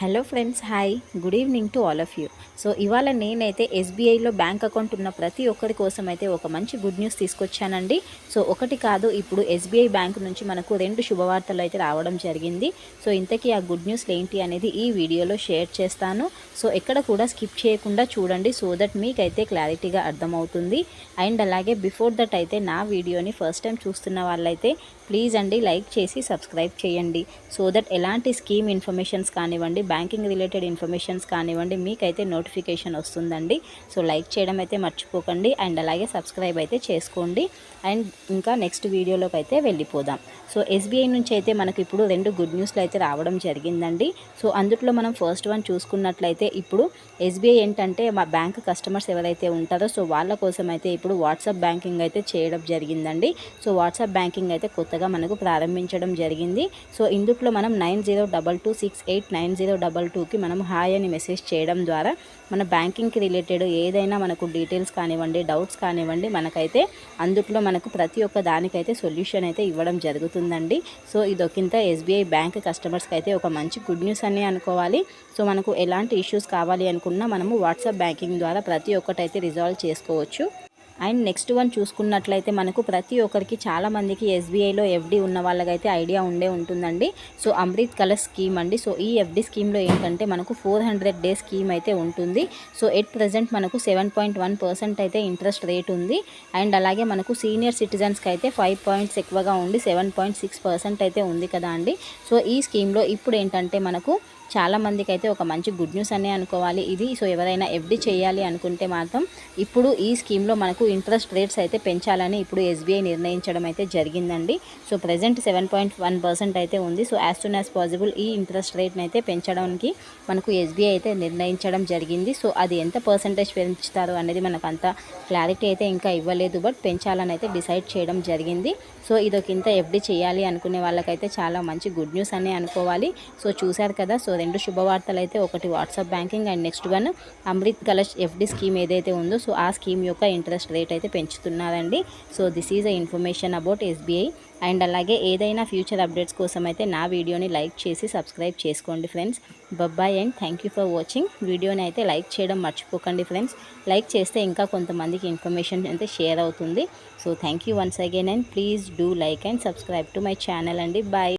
Hello friends hi good evening to all of you so ఇవాళ నేనైతే ఎస్బీఐలో bank account ఉన్న ప్రతి ఒక్కరి కోసం అయితే ఒక మంచి గుడ్ న్యూస్ తీసుకొచ్చానండి. సో ఒకటి కాదు ఇప్పుడు ఎస్బీఐ బ్యాంక్ నుంచి మనకు రెండు శుభవార్తలు అయితే రావడం జరిగింది. సో ఇంతకీ ఆ గుడ్ న్యూస్ ఏంటి అనేది ఈ వీడియోలో షేర్ చేస్తాను. సో ఎక్కడ కూడా స్కిప్ చేయకుండా చూడండి సో దట్ మీకైతే క్లారిటీగా అర్థమవుతుంది. అండ్ అలాగే బిఫోర్ దట్ అయితే నా వీడియోని ఫస్ట్ టైం చూస్తున్న వాళ్ళైతే ప్లీజ్ అండి లైక్ చేసి సబ్స్క్రైబ్ చేయండి. సో దట్ ఎలాంటి స్కీమ్ ఇన్ఫర్మేషన్స్ కానివ్వండి బ్యాంకింగ్ రిలేటెడ్ ఇన్ఫర్మేషన్స్ కానివ్వండి మీకైతే నోటిఫికేషన్ వస్తుందండి. సో లైక్ చేయడం అయితే మర్చిపోకండి అండ్ అలాగే సబ్స్క్రైబ్ అయితే చేసుకోండి. అండ్ ఇంకా నెక్స్ట్ వీడియోలోకి అయితే వెళ్ళిపోదాం. సో ఎస్బీఐ నుంచి అయితే మనకు ఇప్పుడు రెండు గుడ్ న్యూస్లు అయితే రావడం జరిగిందండి. సో అందుట్లో మనం ఫస్ట్ వన్ చూసుకున్నట్లయితే ఇప్పుడు ఎస్బీఐ ఏంటంటే మా బ్యాంక్ కస్టమర్స్ ఎవరైతే ఉంటారో సో వాళ్ళ కోసం అయితే ఇప్పుడు వాట్సాప్ బ్యాంకింగ్ అయితే చేయడం జరిగిందండి. సో వాట్సాప్ బ్యాంకింగ్ అయితే కొత్తగా మనకు ప్రారంభించడం జరిగింది. సో ఇందుట్లో మనం nine zero double two six eight nine zero double టూకి మనం హాయ్ అని మెసేజ్ చేయడం ద్వారా మన బ్యాంకింగ్కి రిలేటెడ్ ఏదైనా మనకు డీటెయిల్స్ కానివ్వండి డౌట్స్ కానివ్వండి మనకైతే అందుట్లో మనకు ప్రతి ఒక్క దానికైతే సొల్యూషన్ అయితే ఇవ్వడం జరుగుతుందండి. సో ఇదొకింత ఎస్బీఐ బ్యాంక్ కస్టమర్స్కి అయితే ఒక మంచి గుడ్ న్యూస్ అని అనుకోవాలి. సో మనకు ఎలాంటి ఇష్యూస్ కావాలి అనుకున్నా మనము వాట్సాప్ బ్యాంకింగ్ ద్వారా ప్రతి ఒక్కటైతే రిజాల్వ్ చేసుకోవచ్చు. అండ్ నెక్స్ట్ వన్ చూసుకున్నట్లయితే మనకు ప్రతి ఒక్కరికి చాలామందికి ఎస్బీఐలో ఎఫ్డీ ఉన్న వాళ్ళకైతే ఐడియా ఉండే ఉంటుందండి. సో అమృత్ కలర్ స్కీమ్ అండి. సో ఈ ఎఫ్డీ స్కీమ్లో ఏంటంటే మనకు ఫోర్ హండ్రెడ్ డే స్కీమ్ అయితే ఉంటుంది. సో ఎట్ ప్రజెంట్ మనకు సెవెన్ పాయింట్ వన్ పర్సెంట్ అయితే ఇంట్రెస్ట్ రేట్ ఉంది. అండ్ అలాగే మనకు సీనియర్ సిటిజన్స్కి అయితే ఫైవ్ పాయింట్స్ ఎక్కువగా ఉండి సెవెన్ పాయింట్ సిక్స్ పర్సెంట్ అయితే ఉంది కదా అండి. సో ఈ స్కీమ్లో ఇప్పుడు ఏంటంటే మనకు చాలామందికి అయితే ఒక మంచి గుడ్ న్యూస్ అనే అనుకోవాలి ఇది. సో ఎవరైనా ఎఫ్డి చేయాలి అనుకుంటే మాత్రం ఇప్పుడు ఈ స్కీమ్లో మనకు ఇంట్రెస్ట్ రేట్స్ అయితే పెంచాలని ఇప్పుడు ఎస్బీఐ నిర్ణయించడం అయితే జరిగిందండి. So present seven point one percent అయితే ఉంది. So as soon as possible ఈ ఇంట్రెస్ట్ రేట్ని అయితే పెంచడానికి మనకు ఎస్బీఐ అయితే నిర్ణయించడం జరిగింది. సో అది ఎంత పర్సంటేజ్ పెంచుతారు అనేది మనకు అంత క్లారిటీ అయితే ఇంకా ఇవ్వలేదు. బట్ పెంచాలని అయితే డిసైడ్ చేయడం జరిగింది. సో ఇదొక ఇంత ఎఫ్డి చేయాలి అనుకునే వాళ్ళకైతే చాలా మంచి గుడ్ న్యూస్ అనే అనుకోవాలి. సో చూశారు కదా సో రెండు శుభవార్తలు అయితే ఒకటి WhatsApp banking and next one Amrit Kalash FD scheme ఏదైతే ఉందో సో ఆ స్కీమ్ యొక్క ఇంట్రెస్ట్ రేట్ అయితే పెంచుతున్నారండి. So this is a information about SBI. And అలాగే ఏదైనా ఫ్యూచర్ అప్డేట్స్ కోసం అయితే నా వీడియోని లైక్ చేసి సబ్స్క్రైబ్ చేసుకోండి friends. Bye bye and thank you for watching. వీడియోని అయితే లైక్ చేయడం మర్చిపోకండి ఫ్రెండ్స్. లైక్ చేస్తే ఇంకా కొంతమందికి ఇన్ఫర్మేషన్ అయితే షేర్ అవుతుంది. So thank you once again and please do like and subscribe to my channel అండి. బాయ్